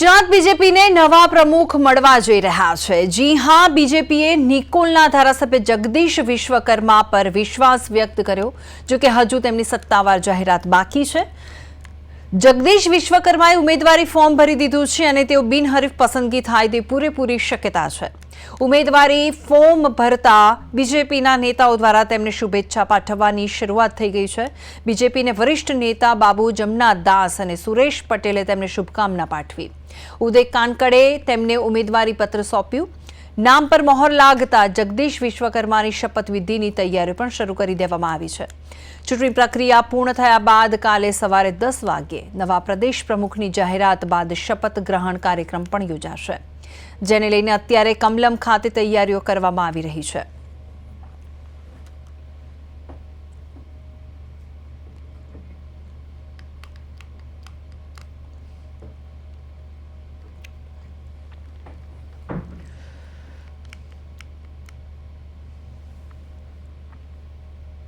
ગુજરાત બીજેપીને નવા પ્રમુખ મળવા જઈ રહ્યા છે. જી હા, બીજેપીએ નિકોલના ધારાસભ્ય જગદીશ વિશ્વકર્મા પર વિશ્વાસ વ્યક્ત કર્યો જો કે હજુ તેમની સત્તાવાર જાહેરાત બાકી છે. જગદીશ વિશ્વકર્માએ ઉમેદવારી ફોર્મ ભરી દીધું છે અને તેઓ બિનહરીફ પસંદગી થાય તે પૂરેપૂરી શક્યતા છે. ઉમેદવારી ફોર્મ ભરતા બીજેપીના નેતાઓ દ્વારા તેમને શુભેચ્છા પાઠવવાની શરૂઆત થઈ ગઈ છે. બીજેપીને વરિષ્ઠ નેતા બાબુ જમના દાસ અને સુરેશ પટેલે તેમને શુભકામના પાઠવી. ઉદય કાનકડે તેમને ઉમેદવારી પત્ર સોંપ્યું. નામ પર મહોર લાગતા જગદીશ વિશ્વકર્માની શપથવિધિની તૈયારીઓ પણ શરૂ કરી દેવામાં આવી છે. ચૂંટણી પ્રક્રિયા પૂર્ણ થયા બાદ કાલે સવારે દસ વાગ્યે નવા પ્રદેશ પ્રમુખની જાહેરાત બાદ શપથ ગ્રહણ કાર્યક્રમ પણ યોજાશે. જેને લઈને અત્યારે કમલમ ખાતે તૈયારીઓ કરવામાં આવી રહી છે.